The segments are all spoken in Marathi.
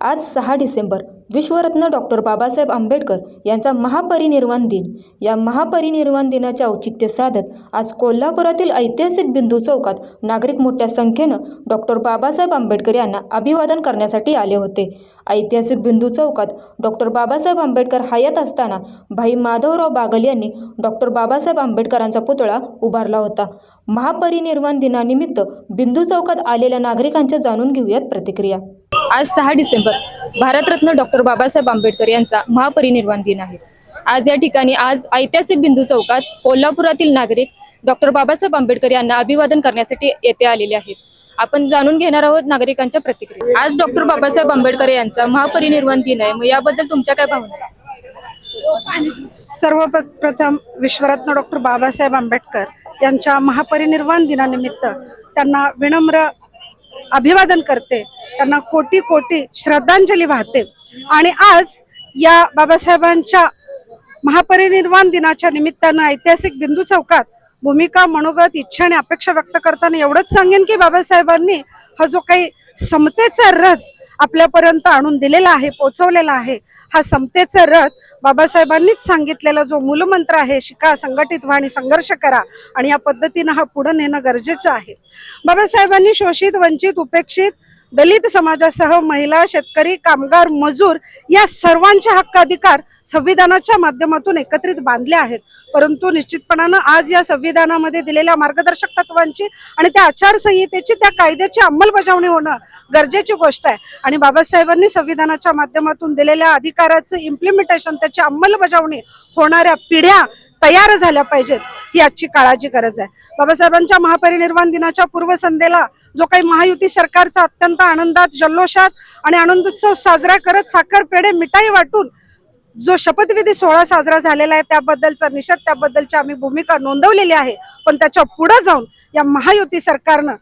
आज सहा डिसेंबर विश्वरत्न डॉक्टर बाबासाहेब आंबेडकर यांचा महापरिनिर्वाण दिन. या महापरिनिर्वाण दिनाचे औचित्य साधत आज कोल्हापुरातील ऐतिहासिक बिंदू चौकात नागरिक मोठ्या संख्येनं डॉक्टर बाबासाहेब आंबेडकर यांना अभिवादन करण्यासाठी आले होते. ऐतिहासिक बिंदू चौकात डॉक्टर बाबासाहेब आंबेडकर हयात असताना भाई माधवराव बागल यांनी डॉक्टर बाबासाहेब आंबेडकरांचा पुतळा उभारला होता. महापरिनिर्वाण दिनानिमित्त बिंदू चौकात आलेल्या नागरिकांच्या जाणून घेऊयात प्रतिक्रिया. आज सहा डिसेंबर भारतरत्न डॉक्टर बाबासाहेब आंबेडकर यांचा महापरिनिर्वाण दिन आहे. आज या ठिकाणी आज ऐतिहासिक बिंदू चौकात कोल्हापुरातील नागरिक डॉक्टर बाबासाहेब आंबेडकर यांना अभिवादन करण्यासाठी येथे आलेले आहेत. आपण जाणून घेणार आहोत नागरिकांच्या प्रतिक्रिया. आज डॉक्टर बाबासाहेब आंबेडकर यांचा महापरिनिर्वाण दिन आहे. मग याबद्दल तुमच्या काय भावना सर्वप्रथम विश्वरत्न डॉक्टर बाबासाहेब आंबेडकर यांच्या महापरिनिर्वाण दिनानिमित्त त्यांना विनम्र अभिवादन करते. त्यांना कोटी कोटी श्रद्धांजली वाहते. आणि आज या बाबासाहेबांच्या महापरिनिर्वाण दिनाच्या निमित्तानं ऐतिहासिक बिंदू चौकात भूमिका मनोगत इच्छा आणि अपेक्षा व्यक्त करताना एवढंच सांगेन की बाबासाहेबांनी हा जो काही समतेचा रथ आपल्यापर्यंत आणून दिलेला आहे पोचवलेला आहे. हा समतेचा रथ बाबासाहेबांनीच सांगितलेला जो मूलमंत्र आहे शिका संघटित व्हा आणि संघर्ष करा आणि या पद्धतीनं हा पुढे नेणं गरजेचं आहे. बाबासाहेबांनी शोषित वंचित उपेक्षित दलित समाजासह महिला शेतकरी कामगार मजूर या सर्वांचे हक्क अधिकार संविधानाच्या माध्यमातून एकत्रित बांधले आहेत. परंतु निश्चितपणानं आज या संविधानामध्ये दिलेल्या मार्गदर्शक तत्वांची आणि त्या आचारसंहितेची त्या कायद्याची अंमलबजावणी होणं गरजेची गोष्ट आहे. आणि बाबासाहेबांनी संविधानाच्या माध्यमातून दिलेल्या अधिकाराचं इम्प्लिमेंटेशन त्याची अंमलबजावणी होणाऱ्या पिढ्या तयार झाल्या पाहिजेत ही आजची काळाची गरज आहे. बाबासाहेबांच्या महापरिनिर्वाण दिनाच्या पूर्वसंध्येला जो काही महायुती सरकारचा अत्यंत आनंदात जल्लोषात आणि आनंदोत्सव साजरा करत साखर पेढे मिठाई वाटून जो शपथविधी सोहळा साजरा झालेला आहे त्याबद्दलचा निषेध त्याबद्दलची आम्ही भूमिका नोंदवलेली आहे. पण त्याच्या पुढे जाऊन या महायुती सरकारनं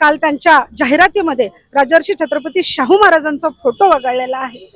काल त्यांच्या जाहिरातीमध्ये राजर्षी छत्रपती शाहू महाराजांचा फोटो वगळलेला आहे.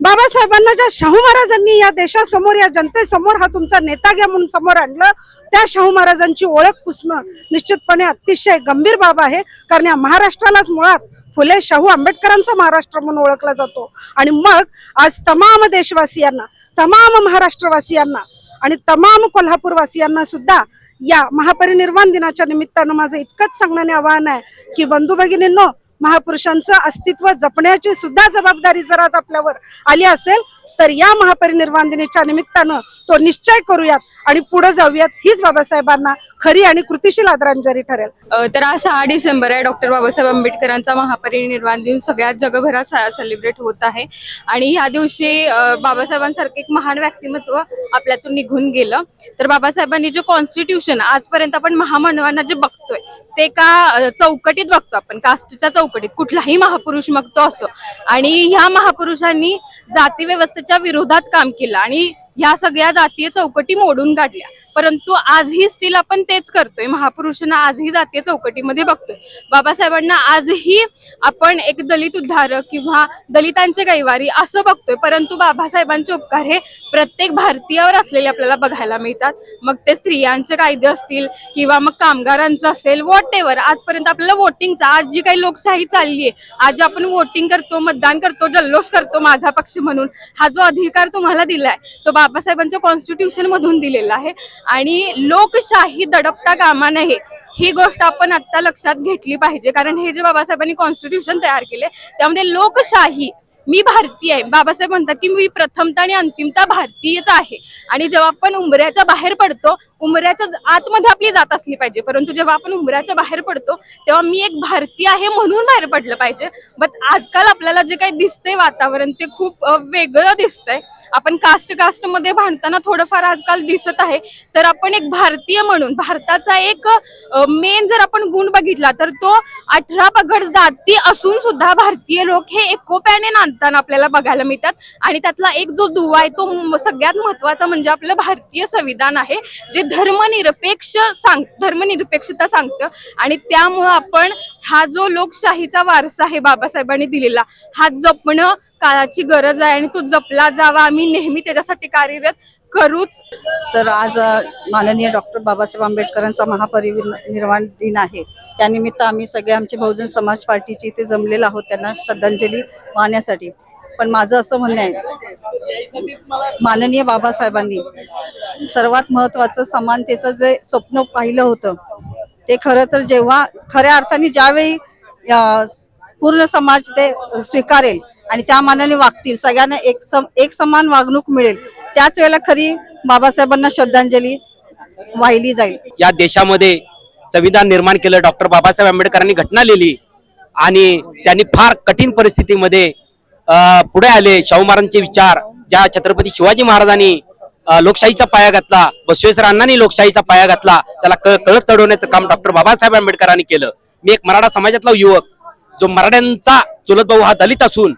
बाबासाहेबांना ज्या शाहू महाराजांनी या देशासमोर या जनतेसमोर हा तुमचा नेता घ्या म्हणून समोर आणलं त्या शाहू महाराजांची ओळख पुसणं निश्चितपणे अतिशय गंभीर बाब आहे. कारण या महाराष्ट्रालाच मुळात फुले शाहू आंबेडकरांचा महाराष्ट्र म्हणून ओळखला जातो. आणि मग आज तमाम देशवासियांना तमाम महाराष्ट्रवासियांना आणि तमाम कोल्हापूरवासियांना सुद्धा या महापरिनिर्वाण दिनाच्या निमित्तानं माझं इतकंच सांगण्याने आवाहन आहे की बंधू भगिनींनो महापुरुषांचं अस्तित्व जपण्याची सुद्धा जबाबदारी जर आज आपल्यावर आली असेल तर या महापरिनिर्वाण दिनाच्या निमित्तानं तो निश्चय करूयात आणि पुढे जाऊयात हीच बाबासाहेबांना खरी आणि कृतिशील आदरांजली ठरेल. तर आज सहा डिसेंबर आहे. डॉक्टर बाबासाहेब आंबेडकरांचा महापरिनिर्वाण दिन सगळ्यात जगभरात सेलिब्रेट होत आहे. आणि ह्या दिवशी बाबासाहेबांसारखे एक महान व्यक्तिमत्व आपल्यातून निघून गेलं. तर बाबासाहेबांनी जे कॉन्स्टिट्यूशन आजपर्यंत आपण महामानवांना जे बघतोय ते का चौकटीत बघतो आपण? कास्टच्या चौकटीत. कुठलाही महापुरुष मग तो असो. आणि ह्या महापुरुषांनी जाती व्यवस्थेच्या विरोधात काम केलं आणि ह्या सगळ्या जातीय चौकटी मोडून काढल्या. परंतु आजही स्टील आपण तेच करतोय. महापुरुषांना आजही जातीय चौकटीमध्ये बघतोय. बाबासाहेबांना आजही आपण एक दलित उद्धारक किंवा दलितांचे कैवारी असं बघतोय. परंतु बाबासाहेबांचे उपकार हे प्रत्येक भारतीयावर असलेले आपल्याला बघायला मिळतात. मग ते स्त्रियांचे कायदे असतील किंवा मग कामगारांचं असेल वॉट एव्हर आजपर्यंत आपल्याला वोटिंगचा आज जी काही लोकशाही चालली आहे आज आपण वोटिंग करतो मतदान करतो जल्लोष करतो माझा पक्ष म्हणून हा जो अधिकार तुम्हाला दिलाय तो बाबासाहेबांच्या कॉन्स्टिट्यूशन मधून दिलेला आहे. आणि लोकशाही दडपता कामा नये ही गोष्ट आपण आता लक्षात घेतली पाहिजे. कारण हे जे बाबासाहेबांनी कॉन्स्टिट्यूशन तयार केले त्यामध्ये लोकशाही मी भारतीय आहे. बाबासाहेब म्हणतात की मी प्रथमता आणि अंतिमता भारतीयच आहे. आणि जेव्हा आपण उंबऱ्याच्या बाहेर पडतो उंबऱ्याच्या आतमध्ये आपली जात असली पाहिजे. परंतु जेव्हा आपण उंबऱ्याच्या बाहेर पडतो तेव्हा मी एक भारतीय आहे म्हणून बाहेर पडलं पाहिजे. बट आजकाल आपल्याला जे काही दिसतंय वातावरण ते खूप वेगळं दिसतंय. आपण कास्ट कास्टमध्ये भांडताना थोडंफार आजकाल दिसत आहे. तर आपण एक भारतीय म्हणून भारताचा एक मेन जर आपण गुण बघितला तर तो अठरा पगड जाती असून सुद्धा भारतीय लोक हे एकोप्याने नांदताना आपल्याला बघायला मिळतात. आणि त्यातला एक जो दुवा आहे तो सगळ्यात महत्त्वाचा म्हणजे आपलं भारतीय संविधान आहे जे धर्मनिरपेक्ष सांग धर्मनिरपेक्षता सांगतं. आणि त्यामुळं आपण हा जो लोकशाहीचा वारसा आहे बाबासाहेबांनी दिलेला हा जपणं काळाची गरज आहे आणि तो जपला जावा. आम्ही नेहमी त्याच्यासाठी कार्यरत करूच. तर आज माननीय डॉक्टर बाबासाहेब आंबेडकरांचा महापरिनिर्वाण दिन आहे. त्यानिमित्त आम्ही सगळे आमचे बहुजन समाज पार्टीचे इथे जमलेलो आहोत. त्यांना श्रद्धांजली वाहण्यासाठी. पण माझं असं म्हणणं आहे माननीय बाबासाहेबांनी सर्वात महत्वाचं समानतेचं जे स्वप्न पाहिलं होतं ते खरं तर जेव्हा खऱ्या अर्थाने ज्यावेळी पूर्ण समाज ते स्वीकारेल आणि त्या मानाने वागतील सगळ्यांना एक सम एक समान वागणूक मिळेल त्याच वेळेला खरी बाबासाहेबांना श्रद्धांजली वाहिली जाईल. या देशामध्ये संविधान निर्माण केलं डॉक्टर बाबासाहेब आंबेडकरांनी घटना लिहिली आणि त्यांनी फार कठीण परिस्थितीमध्ये पुढे आले शाहू महाराजांचे विचार ज्या छत्रपती शिवाजी महाराजांनी लोकशाहीचा पाया घातला बसवेश्वर अण्णांनी लोकशाहीचा पाया घातला त्याला कळ कळत चढवण्याचं काम डॉक्टर बाबासाहेब आंबेडकरांनी केलं. मी एक मराठा समाजातला युवक जो मराठ्यांचा चुलत भाऊ हा दलित असून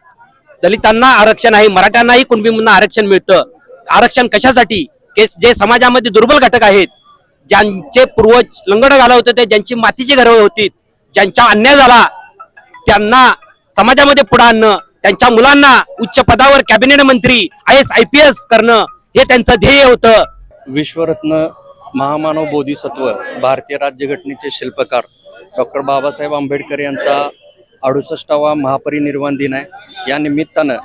दलितांना आरक्षण आहे मराठ्यांनाही कुणबींना आरक्षण मिळतं. आरक्षण कशासाठी? जे समाजामध्ये दुर्बल घटक आहेत ज्यांचे पूर्वज लंगड घाला होते ज्यांची मातीची घरं होती ज्यांचा अन्याय झाला त्यांना समाजामध्ये पुढे आणणं त्यांच्या मुलांना उच्च पदावर कॅबिनेट मंत्री I S I P S करणं हे त्यांचं ध्येय होतं. विश्वरत्न महामानव बोधिसत्व भारतीय राज्यघटनेचे शिल्पकार डॉक्टर बाबासाहेब आंबेडकर यांचा अडुसष्टावा महापरिनिर्वाण दिन आहे. या निमित्तानं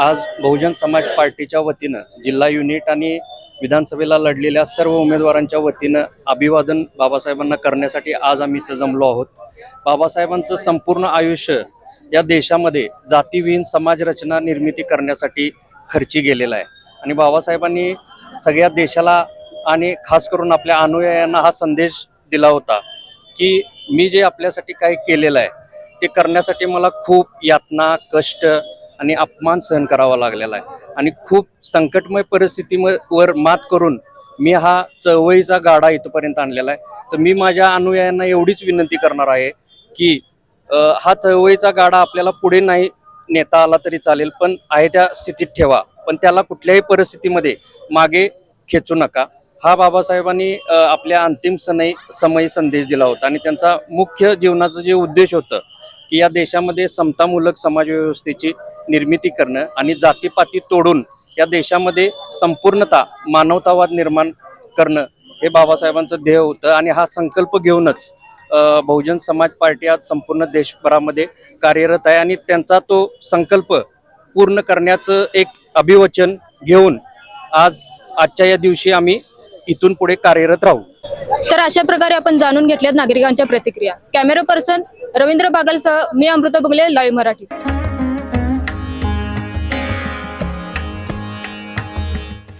आज बहुजन समाज पार्टीच्या वतीनं जिल्हा युनिट आणि विधानसभेला लढलेल्या सर्व उमेदवारांच्या वतीनं अभिवादन बाबासाहेबांना करण्यासाठी आज आम्ही इथं जमलो आहोत. बाबासाहेबांचं संपूर्ण आयुष्य या देशामध्ये जातीविहीन समाज रचना निर्मिती करण्यासाठी खर्ची गेलेला आहे. आणि बाबासाहेबांनी सगळ्या देशाला आणि खास करून आपल्या अनुयायांना हा संदेश दिला होता की मी जे आपल्यासाठी काय केलेलं आहे ते करण्यासाठी मला खूप यातना कष्ट आणि अपमान सहन करावा लागलेला आहे. आणि खूप संकटमय परिस्थितीवर मात करून मी हा चळवळीचा गाडा इथपर्यंत आणलेला आहे. तर मी माझ्या अनुयायांना एवढीच विनंती करणार आहे की हा चळवळीचा गाडा आपल्याला पुढे नाही नेता आला तरी चालेल पण आहे त्या स्थितीत ठेवा. पण त्याला कुठल्याही परिस्थितीमध्ये मागे खेचू नका. हा बाबासाहेबांनी आपल्या अंतिम सनई समयी संदेश दिला होता आणि त्यांचा मुख्य जीवनाचं जे उद्देश होतं की या देशामध्ये समतामूलक समाजव्यवस्थेची निर्मिती करणं आणि जातीपाती तोडून या देशामध्ये संपूर्णता मानवतावाद निर्माण करणं हे बाबासाहेबांचं ध्येय होतं आणि हा संकल्प घेऊनच बहुजन समाज पार्टी आज संपूर्ण देशभरामध्ये कार्यरत आहे आणि त्यांचा तो संकल्प पूर्ण करण्याचं एक अभिवचन घेऊन आज आजच्या या दिवशी आम्ही इथून पुढे कार्यरत राहू. तर अशा प्रकारे आपण जाणून घेतल्यात नागरिकांच्या प्रतिक्रिया. कॅमेरा पर्सन रवींद्र बागलसह मी अमृता बगले लाईव्ह मराठी.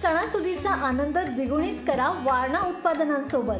सणासुदीचा आनंद द्विगुणित करा वारणा उत्पादनांसोबत.